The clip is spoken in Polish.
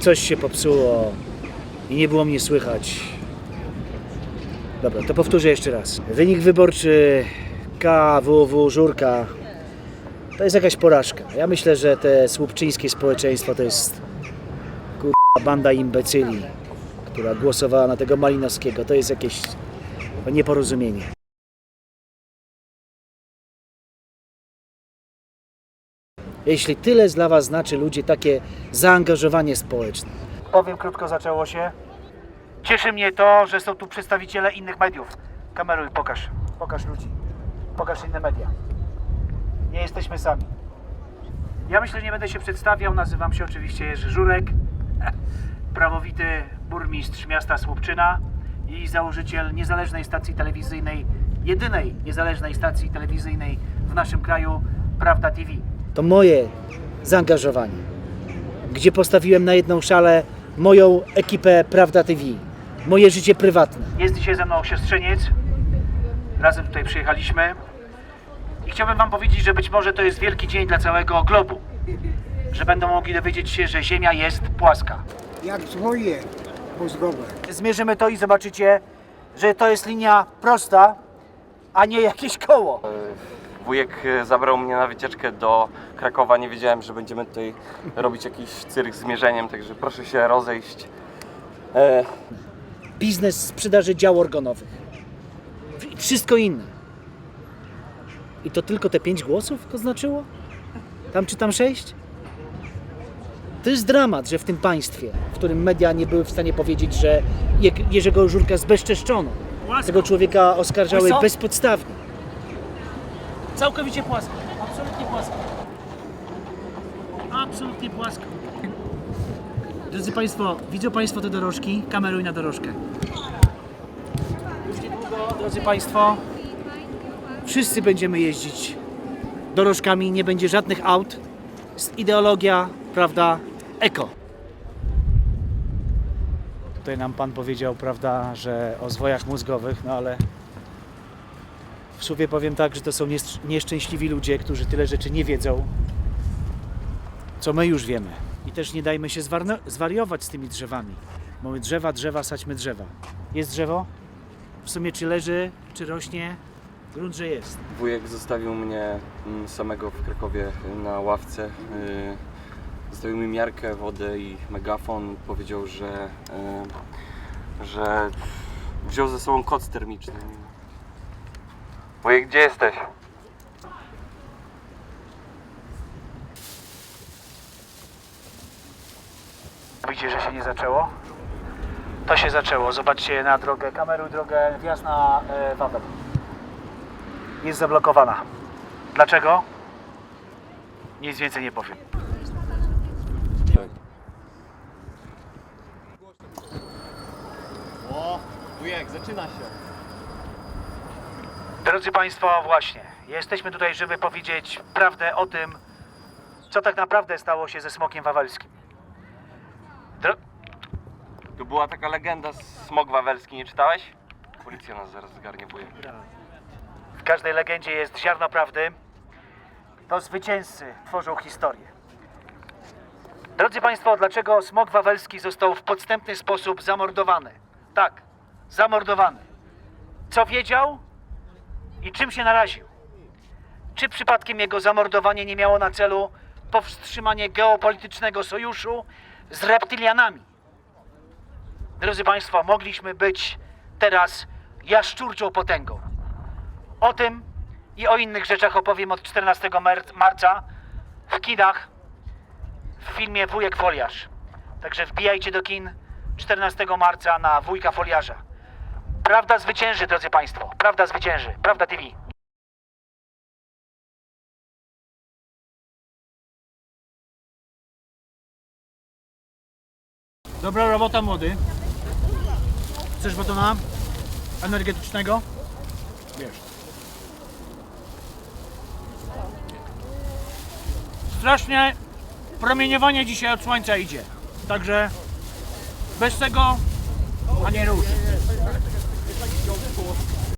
coś się popsuło i nie było mnie słychać. Dobra, to powtórzę jeszcze raz. Wynik wyborczy KWW Żurka to jest jakaś porażka. Ja myślę, że te słupczyńskie społeczeństwo to jest kurwa banda imbecyli, która głosowała na tego Malinowskiego. To jest jakieś nieporozumienie. Jeśli tyle dla Was znaczy ludzie takie zaangażowanie społeczne. Powiem krótko, zaczęło się. Cieszy mnie to, że są tu przedstawiciele innych mediów. Kameruj, pokaż. Pokaż ludzi. Pokaż inne media. Nie jesteśmy sami. Ja myślę, że nie będę się przedstawiał. Nazywam się oczywiście Jerzy Żurek. Prawowity burmistrz miasta Słupczyna i założyciel niezależnej stacji telewizyjnej, jedynej niezależnej stacji telewizyjnej w naszym kraju, Prawda TV. To moje zaangażowanie, gdzie postawiłem na jedną szalę moją ekipę Prawda TV, moje życie prywatne. Jest dzisiaj ze mną siostrzeniec. Razem tutaj przyjechaliśmy. I chciałbym Wam powiedzieć, że być może to jest wielki dzień dla całego globu. Że będą mogli dowiedzieć się, że Ziemia jest płaska. jak zwoje mózgowe. Zmierzymy to i zobaczycie, że to jest linia prosta, a nie jakieś koło. Wujek e, zabrał mnie na wycieczkę do Krakowa. Nie wiedziałem, że będziemy tutaj robić jakiś cyrk z mierzeniem, także proszę się rozejść. E, Biznes sprzedaży dział organowych. Wszystko inne. I to tylko te pięć głosów to znaczyło? Tam czy tam sześć? To jest dramat, że w tym państwie, w którym media nie były w stanie powiedzieć, że Je- Jerzego Żurka zbezczeszczono. Tego człowieka oskarżały bezpodstawnie. Całkowicie płasko. Absolutnie płasko. Absolutnie płasko. Drodzy Państwo, widzą Państwo te dorożki? Kameruj na dorożkę. Już niedługo, drodzy Państwo, wszyscy będziemy jeździć dorożkami, nie będzie żadnych aut. Jest ideologia, prawda, eko. Tutaj nam Pan powiedział, prawda, że o zwojach mózgowych, no ale sumie powiem tak, że to są nies- nieszczęśliwi ludzie, którzy tyle rzeczy nie wiedzą, co my już wiemy. I też nie dajmy się zwariować z tymi drzewami. Mamy drzewa, drzewa, sadźmy drzewa. Jest drzewo? w sumie czy leży, czy rośnie, grunt, że jest. wujek zostawił mnie mm, samego w Krakowie na ławce. E, Zostawił mi miarkę, wodę i megafon. Powiedział, że, e, że wziął ze sobą koc termiczny. Wujek, gdzie jesteś? Widzicie, że się nie zaczęło? To się zaczęło. Zobaczcie na drogę, kameruj drogę, wjazd na e, Wawel. Jest zablokowana. Dlaczego? Nic więcej nie powiem. O, wujek, zaczyna się. Drodzy Państwo, właśnie, jesteśmy tutaj, żeby powiedzieć prawdę o tym, co tak naprawdę stało się ze smokiem wawelskim. Dro- Tu była taka legenda, smog wawelski, nie czytałeś? Policja nas zaraz zgarnie, wujek. W każdej legendzie jest ziarno prawdy. To zwycięzcy tworzą historię. Drodzy Państwo, dlaczego smok wawelski został w podstępny sposób zamordowany? Tak, zamordowany. Co wiedział i czym się naraził? Czy przypadkiem jego zamordowanie nie miało na celu powstrzymanie geopolitycznego sojuszu z reptylianami? Drodzy Państwo, mogliśmy być teraz jaszczurczą potęgą. O tym i o innych rzeczach opowiem od 14 mer- marca w kinach w filmie Wujek Foliarz. Także wbijajcie do kin 14 marca na Wujka Foliarza. Prawda zwycięży, drodzy Państwo. Prawda zwycięży. Prawda TV. Dobra robota młody. Chcesz batona energetycznego? Wiesz. Strasznie promieniowanie dzisiaj od słońca idzie. Także bez tego, a nie rusz. 小心火